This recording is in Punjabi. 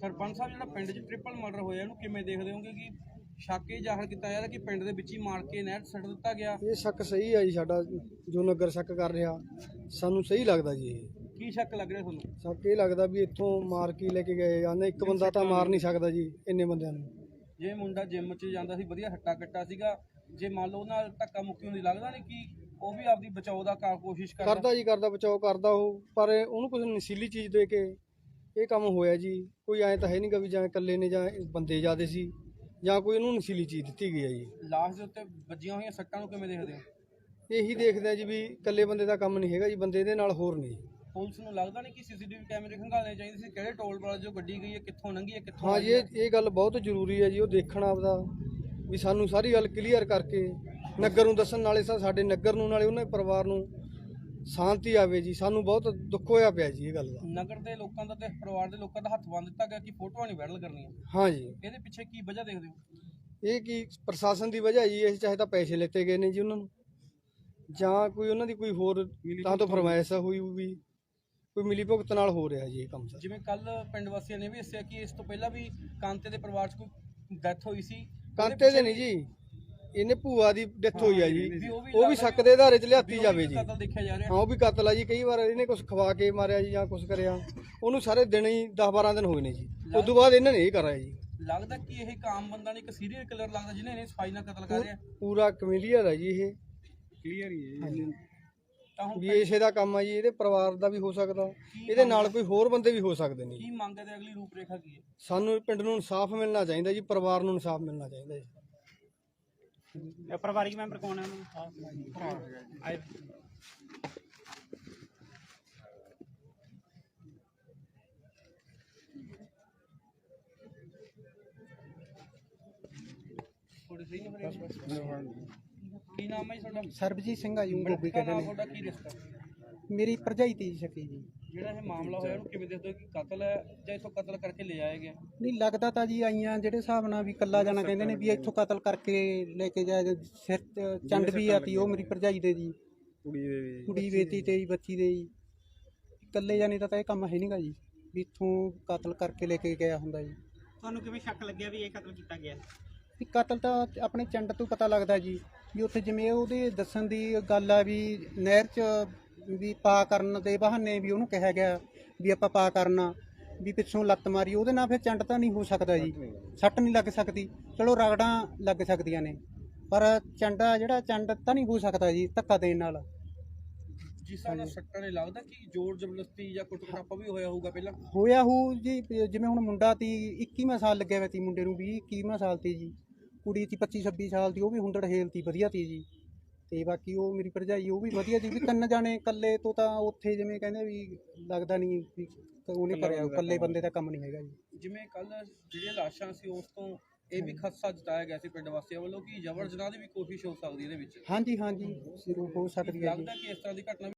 ਸਰਪੰਚ ਸਾਹਿਬ ਜਿਹੜਾ ਪਿੰਡ 'ਚ ਟ੍ਰਿਪਲ ਮਰਡਰ ਹੋਇਆ ਇਹਨੂੰ ਕਿਵੇਂ ਦੇਖਦੇ ਹੋਗੇ ਕਿ ਸ਼ੱਕ ਇਹ ਜ਼ਾਹਰ ਕੀਤਾ ਜਾ ਰਿਹਾ ਕਿ ਪਿੰਡ ਦੇ ਵਿੱਚ ਹੀ ਮਾਰ ਕੇ ਨਹਿਰ ਸੁੱਟ ਦਿੱਤਾ ਗਿਆ? ਇਹ ਸ਼ੱਕ ਸਹੀ ਹੈ ਜੀ ਸਾਡਾ ਜੋ ਨਗਰ ਸ਼ੱਕ ਕਰ ਰਿਹਾ ਸਾਨੂੰ ਸਹੀ ਲੱਗਦਾ ਜੀ ਇਹ। ਕੀ ਸ਼ੱਕ ਲੱਗ ਰਿਹਾ ਤੁਹਾਨੂੰ? ਸ਼ੱਕ ਇਹ ਲੱਗਦਾ ਵੀ ਇੱਥੋਂ ਮਾਰ ਕੇ ਲੈ ਕੇ ਗਏ ਜਾਂਦੇ ਇੱਕ ਬੰਦਾ ਤਾਂ ਮਾਰ ਨਹੀਂ ਸਕਦਾ ਜੀ ਇੰਨੇ ਬੰਦਿਆਂ ਨੂੰ। ਜੇ ਮੁੰਡਾ ਜਿਮ 'ਚ ਜਾਂਦਾ ਸੀ ਵਧੀਆ ਹੱਟਾ ਕੱਟਾ ਸੀਗਾ ਜੇ ਮੰਨ ਲਓ ਉਹਨਾਂ ਨਾਲ ਧੱਕਾ ਮੁੱਕੀ ਹੁੰਦੀ ਲੱਗਦਾ ਨਹੀਂ ਕਿ ਉਹ ਵੀ ਆਪਦੀ ਬਚਾਓ ਦਾ ਕਾ ਕੋਸ਼ਿਸ਼ ਕਰਦਾ? ਕਰਦਾ ਜੀ ਕਰਦਾ ਬਚਾਓ ਕਰਦਾ ਉਹ ਪਰ ਉਹਨੂੰ ਕੁਝ ਨਸ਼ੀਲੀ ਚੀਜ਼ ਦੇ ਕੇ ਇਹ ਕੰਮ ਹੋਇਆ ਜੀ ਕੋਈ ਐਂ ਤਾਂ ਹੈ ਨਹੀਂਗਾ ਵੀ ਜਾਂ ਇਕੱਲੇ ਨੇ ਜਾਂ ਬੰਦੇ ਜ਼ਿਆਦੇ ਸੀ ਜਾਂ ਕੋਈ ਉਹਨੂੰ ਨਸ਼ੀਲੀ ਚੀਜ਼ ਦਿੱਤੀ ਗਈ ਹੈ ਜੀ ਲਾਸ਼ ਦੇ ਉੱਤੇ ਵੱਜੀਆਂ ਹੋਈਆਂ ਸੱਟਾਂ ਨੂੰ ਕਿਵੇਂ ਦੇਖਦੇ ਹੋ ਇਹੀ ਦੇਖਦੇ ਆ ਜੀ ਵੀ ਇਕੱਲੇ ਬੰਦੇ ਦਾ ਕੰਮ ਨਹੀਂ ਹੈਗਾ ਜੀ ਬੰਦੇ ਇਹਦੇ ਨਾਲ ਹੋਰ ਨਹੀਂ ਪੁਲਿਸ ਨੂੰ ਲੱਗਦਾ ਨਹੀਂ ਕਿ ਸੀਸੀਟੀਵੀ ਕੈਮਰੇ ਖੰਗਾਲਣੇ ਚਾਹੀਦੇ ਸੀ ਕਿਹੜੇ ਟੋਲ ਪਲਾਜ਼ਾ ਜੋ ਗੱਡੀ ਗਈ ਹੈ ਕਿੱਥੋਂ ਲੰਘੀ ਹੈ ਕਿੱਥੋਂ ਹਾਂ ਜੀ? ਇਹ ਇਹ ਗੱਲ ਬਹੁਤ ਜ਼ਰੂਰੀ ਹੈ ਜੀ ਉਹ ਦੇਖਣਾ ਆਪਦਾ ਵੀ ਸਾਨੂੰ ਸਾਰੀ ਗੱਲ ਕਲੀਅਰ ਕਰਕੇ ਨਗਰ ਨੂੰ ਦੱਸਣ ਨਾਲੇ ਸਾਡੇ ਨਗਰ ਨੂੰ ਨਾਲੇ ਉਹਨਾਂ ਦੇ ਪਰਿਵਾਰ ਨੂੰ ਸ਼ਾਂਤੀ ਆਵੇ ਜੀ ਸਾਨੂੰ ਬਹੁਤ ਦੁੱਖ ਹੋਇਆ ਪਿਆ ਜੀ ਇਹ ਗੱਲ ਦਾ। ਨਗਰ ਦੇ ਲੋਕਾਂ ਦਾ ਤੇ ਪਰਿਵਾਰ ਦੇ ਲੋਕਾਂ ਦਾ ਹੱਥ ਬੰਨ ਦਿੱਤਾ ਗਿਆ ਕਿ ਫੋਟੋਆਂ ਨਹੀਂ ਵਾਇਰਲ ਕਰਨੀਆਂ। ਹਾਂ ਜੀ। ਇਹਦੇ ਪਿੱਛੇ ਕੀ ਵਜ੍ਹਾ ਦੇਖਦੇ ਹੋ? ਇਹ ਕੀ ਪ੍ਰਸ਼ਾਸਨ ਦੀ ਵਜ੍ਹਾ ਜੀ ਇਹ ਚਾਹੇ ਤਾਂ ਪੈਸੇ ਲੈਤੇ ਗਏ ਨੇ ਜੀ ਉਹਨਾਂ ਨੂੰ। ਜਾਂ ਕੋਈ ਉਹਨਾਂ ਦੀ ਕੋਈ ਹੋਰ ਤਾਂ ਤੋਂ ਫਰਮਾਇਸ਼ ਹੋਈ ਵੀ ਕੋਈ ਮਿਲੀ ਭੁਗਤ ਨਾਲ ਹੋ ਰਿਹਾ ਜੀ ਇਹ ਕੰਮ ਸਰ। ਜਿਵੇਂ ਕੱਲ ਪਿੰਡ ਵਾਸੀਆਂ ਨੇ ਵੀ ਦੱਸਿਆ ਕਿ ਇਸ ਤੋਂ ਪਹਿਲਾਂ ਵੀ ਕਾਂਤੇ ਦੇ ਪਰਿਵਾਰ 'ਚ ਕੋਈ ਡੈਥ ਹੋਈ ਸੀ। ਕਾਂਤੇ ਦੇ ਨਹੀਂ ਜੀ। ਇਹਨੇ ਭੂਆ ਦੀ ਡੈਥ ਹੋਈ ਆ ਜੀ। ਉਹ ਵੀ ਸ਼ੱਕ ਦੇ ਆਧਾਰੇ 'ਚ ਲਿਆਤੀ ਜਾਵੇ ਜੀ। ਕਤਲ ਦੇਖਿਆ ਜਾ ਰਿਹਾ। ਹਾਂ ਉਹ ਵੀ ਕਤਲ ਆ ਜੀ। ਕਈ ਵਾਰ ਇਹਨੇ ਕੁਝ ਖਵਾ ਕੇ ਮਾਰਿਆ ਜੀ ਜਾਂ ਕੁਝ ਕਰਿਆ। ਉਹਨੂੰ ਸਾਰੇ ਦਿਨ ਹੀ 10 12 ਦਿਨ ਹੋਏ ਨੇ ਜੀ। ਉਸ ਤੋਂ ਬਾਅਦ ਇਹਨਾਂ ਨੇ ਇਹ ਕਰਾਇਆ ਜੀ। ਲੱਗਦਾ ਕਿ ਇਹ ਇੱਕ ਆਮ ਬੰਦਾ ਨਹੀਂ ਇੱਕ ਸੀਰੀਅਲ ਕਿਲਰ ਲੱਗਦਾ ਜਿਹਨੇ ਇਹਨੇ ਸਫ਼ਾਈ ਨਾਲ ਕਤਲ ਕਰ ਰਿਹਾ ਪੂਰਾ ਕਮੇਲੀਅਰ ਹੈ ਜੀ ਇਹ। ਕਲੀਅਰ ਹੀ ਹੈ ਤਾਂ ਹੁਣ ਵੀ ਇਸੇ ਦਾ ਕੰਮ ਆ ਜੀ ਇਹਦੇ ਪਰਿਵਾਰ ਦਾ ਵੀ ਹੋ ਸਕਦਾ। ਇਹਦੇ ਨਾਲ ਕੋਈ ਹੋਰ ਬੰਦੇ ਵੀ ਹੋ ਸਕਦੇ ਨੇ। ਕੀ ਮੰਗ ਹੈ ਤੇ ਅਗਲੀ ਰੂਪਰੇਖਾ ਕੀ ਹੈ? ਸਾਨੂੰ ਪਿੰਡ ਨੂੰ ਇਨਸਾਫ ਮਿਲਣਾ ਚਾਹੀਦਾ ਜੀ ਪਰਿਵਾਰ ਨੂੰ ਇਨਸਾਫ ਮਿਲਣਾ ਚਾਹੀਦਾ ਜੀ। ਪਰਿਵਾਰਿਕ ਮੈਂਬਰ ਕੌਣ ਹੈ ਉਹਨਾਂ ਦਾ? ਕੀ ਨਾਮ ਹੈ ਜੀ ਤੁਹਾਡਾ? ਸਰਬਜੀਤ ਸਿੰਘ ਆ ਜੀ ਗੋਬੀ ਮ੍ਰਿਤਕਾ ਕਹਿੰਦੇ ਨੇ। ਤੁਹਾਡਾ ਕੀ ਰਿਸ਼ਤਾ ਮੇਰੀ ਭਰਜਾਈ ਤੀ ਸ਼ਕੀ ਜੀ। ਜਿਹੜਾ ਇਹ ਮਾਮਲਾ ਹੋਇਆ ਉਹਨੂੰ ਕਿਵੇਂ ਦੇਖਦੇ ਹੋ ਕਿ ਕਤਲ ਹੈ ਜਾਂ ਇਥੋਂ ਕਤਲ ਕਰਕੇ ਲੈ ਆਇਆ ਗਿਆ ਨਹੀਂ ਲੱਗਦਾ ਤਾਂ ਜੀ ਆਈਆਂ ਜਿਹੜੇ ਹਿਸਾਬ ਨਾਲ ਵੀ ਕੱਲਾ ਜਾਣਾ ਕਹਿੰਦੇ ਨੇ ਵੀ ਇੱਥੋਂ ਕਤਲ ਕਰਕੇ ਲੈ ਕੇ ਜਾਏ ਸਿਰ ਚੰਡ ਵੀ ਆਤੀ ਉਹ ਮੇਰੀ ਭਰਜਾਈ ਦੇ ਜੀ। ਕੁੜੀ ਦੇ ਕੁੜੀ ਵੇਤੀ ਤੇ ਜੀ ਬੱਚੀ ਦੇ ਜੀ। ਇਕੱਲੇ ਜਾਣੇ ਦਾ ਤਾਂ ਇਹ ਕੰਮ ਹੈ ਨਹੀਂਗਾ ਜੀ ਵੀ ਇੱਥੋਂ ਕਤਲ ਕਰਕੇ ਲੈ ਕੇ ਗਿਆ ਹੁੰਦਾ ਜੀ। ਤੁਹਾਨੂੰ ਕਿਵੇਂ ਸ਼ੱਕ ਲੱਗਿਆ ਵੀ ਇਹ ਕਤਲ ਕੀਤਾ ਗਿਆ? ਵੀ ਕਤਲ ਤਾਂ ਆਪਣੇ ਚੰਡ ਤੋਂ ਪਤਾ ਲੱਗਦਾ ਜੀ ਵੀ ਉੱਥੇ ਜਿਵੇਂ ਉਹਦੇ ਦੱਸਣ ਦੀ ਗੱਲ ਆ ਵੀ ਨਹਿਰ 'ਚ ਵੀ ਪਾ ਕਰਨ ਦੇ ਬਹਾਨੇ ਵੀ ਉਹਨੂੰ ਕਿਹਾ ਗਿਆ ਵੀ ਆਪਾਂ ਪਾ ਕਰਨਾ ਵੀ ਪਿੱਛੋਂ ਲੱਤ ਮਾਰੀ ਉਹਦੇ ਨਾਲ ਫਿਰ ਚੰਡ ਤਾਂ ਨਹੀਂ ਹੋ ਸਕਦਾ ਜੀ। ਸੱਟ ਨਹੀਂ ਲੱਗ ਸਕਦੀ। ਚਲੋ ਰਗੜਾਂ ਲੱਗ ਸਕਦੀਆਂ ਨੇ ਪਰ ਚੰਡਾ ਜਿਹੜਾ ਚੰਡ ਤਾਂ ਨਹੀਂ ਹੋ ਸਕਦਾ ਜੀ ਧੱਕਾ ਦੇਣ ਨਾਲ। ਜਿਸ ਨਾਲ ਸੱਟਾਂ ਨੇ ਲੱਗਦਾ ਕਿ ਜ਼ੋਰ ਜ਼ਬਰਦਸਤੀ ਜਾਂ ਕੁੱਟ ਖਰਾਪਾ ਵੀ ਹੋਇਆ ਹੋਊਗਾ ਪਹਿਲਾਂ? ਹੋਇਆ ਹੋ ਜੀ ਜਿਵੇਂ ਹੁਣ ਮੁੰਡਾ ਤੀ 21ਵਾਂ ਸਾਲ ਲੱਗਿਆ ਹੋਇਆ ਤੀ ਮੁੰਡੇ ਨੂੰ 20 21ਵਾਂ ਸਾਲ ਤੀ ਜੀ। ਕੁੜੀ ਤੀ 25 26 ਸਾਲ ਦੀ ਉਹ ਵੀ ਹੁੰਦੜ ਵਧੀਆ ਤੀ ਜੀ। ਤੇ ਬਾਕੀ ਉਹ ਮੇਰੀ ਭਰਜਾਈ ਉਹ ਵੀ ਵਧੀਆ ਸੀ ਵੀ ਤਿੰਨ ਜਾਣੇ ਇਕੱਲੇ ਤੋਂ ਤਾਂ ਉੱਥੇ ਜਿਵੇਂ ਕਹਿੰਦੇ ਵੀ ਲੱਗਦਾ ਨਹੀਂ ਵੀ ਉਹਨੇ ਕਰਿਆ ਇਕੱਲੇ ਬੰਦੇ ਦਾ ਕੰਮ ਨਹੀਂ ਹੈਗਾ ਜੀ। ਜਿਵੇਂ ਕੱਲ ਜਿਹੜੀਆਂ ਲਾਸ਼ਾਂ ਸੀ ਉਸ ਤੋਂ ਇਹ ਵੀ ਖਦਸ਼ਾ ਜਤਾਇਆ ਗਿਆ ਸੀ ਪਿੰਡ ਵਾਸੀਆਂ ਵੱਲੋਂ ਕਿ ਜ਼ਬਰ ਜਨਾਹ ਦੀ ਵੀ ਕੋਸ਼ਿਸ਼ ਹੋ ਸਕਦੀ ਇਹਦੇ ਵਿੱਚ। ਹਾਂਜੀ ਹਾਂਜੀ ਜ਼ਰੂਰ ਹੋ ਸਕਦੀ ਹੈ ਜੀ। ਲੱਗਦਾ ਕਿ ਇਸ ਤਰ੍ਹਾਂ ਦੀ ਘਟਨਾ